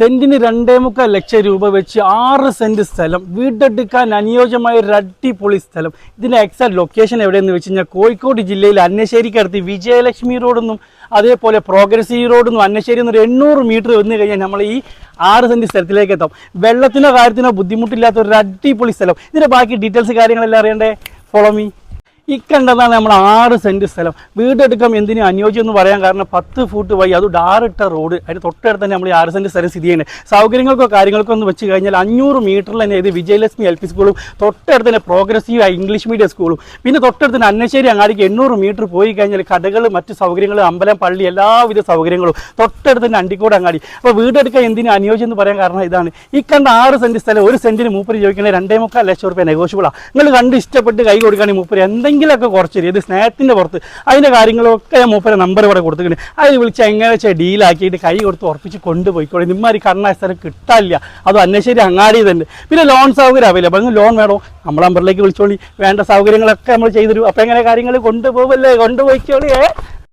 സെന്റിന് രണ്ടേ മുക്കാൽ ലക്ഷം രൂപ വെച്ച് ആറ് സെന്റ് സ്ഥലം വീടെടുക്കാൻ അനുയോജ്യമായ ഒരു അടിപൊളി സ്ഥലം. ഇതിന്റെ എക്സാക്ട് ലൊക്കേഷൻ എവിടെയെന്ന് വെച്ച് കഴിഞ്ഞാൽ കോഴിക്കോട് ജില്ലയിൽ അന്നശ്ശേരിക്കടുത്ത് വിജയലക്ഷ്മി റോഡെന്നും അതേപോലെ പ്രോഗ്രസീവ് റോഡെന്നും അന്നശ്ശേരി എന്നൊരു എണ്ണൂറ് മീറ്റർ വന്നു കഴിഞ്ഞാൽ നമ്മൾ ഈ ആറ് സെന്റ് സ്ഥലത്തിലേക്ക് എത്താം. വെള്ളത്തിനോ കാര്യത്തിനോ ബുദ്ധിമുട്ടില്ലാത്ത ഒരു അടിപൊളി സ്ഥലം. ഇതിന്റെ ബാക്കി ഡീറ്റെയിൽസ് കാര്യങ്ങളെല്ലാം അറിയണ്ടേ? ഫോളോ മീ ഇക്കണ്ടതാണ് നമ്മൾ ആറ് സെന്റ് സ്ഥലം. വീടെടുക്കാം എന്തിനും അനുയോജ്യം എന്ന് പറയാൻ കാരണം പത്ത് ഫൂട്ട് വൈ അത് ഡാറിട്ട റോഡ്. അതിന് തൊട്ടടുത്ത് തന്നെ നമ്മൾ ഈ ആറ് സെന്റ് സ്ഥലം സ്ഥിതി ചെയ്യുന്നത് സൗകര്യങ്ങൾക്കോ കാര്യങ്ങൾക്കോ ഒന്ന് വെച്ച് കഴിഞ്ഞാൽ അഞ്ഞൂറ് മീറ്ററിൽ തന്നെ ഇത് വിജയലക്ഷ്മി എൽ പി സ്കൂളും തൊട്ടടുത്ത് തന്നെ പ്രോഗ്രസീവ് ഇംഗ്ലീഷ് മീഡിയം സ്കൂളും പിന്നെ തൊട്ടടുത്ത് തന്നെ അന്നശ്ശേരി അങ്ങാടിക്ക് എണ്ണൂറ് മീറ്റർ പോയി കഴിഞ്ഞാൽ കടകൾ മറ്റ് സൗകര്യങ്ങൾ അമ്പലം പള്ളി എല്ലാവിധ സൗകര്യങ്ങളും തൊട്ടടുത്ത് തന്നെ അണ്ടിക്കോട് അങ്ങാടി. അപ്പോൾ വീടെടുക്കാൻ എന്തിനും അനുയോജ്യം എന്ന് പറയാൻ കാരണം ഇതാണ്. ഈ കണ്ട ആറ് സെന്റ് സ്ഥലം ഒരു സെന്റിന് മൂപ്പര് ചോദിക്കുന്നത് രണ്ടേ മുക്കാൽ ലക്ഷം റുപ്യ നെഗോഷ്യബിളാണ് നിങ്ങൾ കണ്ട് ഇഷ്ടപ്പെട്ട് കൈ കൊടുക്കുകയാണെങ്കിൽ മൂപ്പര് എന്തെങ്കിലുമൊക്കെ കുറച്ച് ഇത് സ്നേഹത്തിന്റെ പുറത്ത്. അതിന്റെ കാര്യങ്ങളൊക്കെ ഞാൻ മൂപ്പരെ നമ്പർ ഇവിടെ കൊടുത്തിട്ടുണ്ട്. അതിൽ വിളിച്ച് എങ്ങനെ വെച്ചാൽ ഡീലാക്കിയിട്ട് കൈ കൊടുത്ത് ഉറപ്പിച്ച് കൊണ്ടുപോയിക്കോളെ. നിമ്മാരി കണ്ണായ സ്ഥലം കിട്ടാനില്ല. അത് അന്നശ്ശേരി അങ്ങാടി തന്നെ പിന്നെ ലോൺ സൗകര്യം അവൈലബിൾ അങ്ങ് ലോൺ വേണോ? നമ്മൾ നമ്പറിലേക്ക് വിളിച്ചോളി. വേണ്ട സൗകര്യങ്ങളൊക്കെ നമ്മൾ ചെയ്തു അപ്പോൾ എങ്ങനെ കാര്യങ്ങൾ കൊണ്ടുപോകല്ലേ കൊണ്ടുപോയിക്കോളിയേ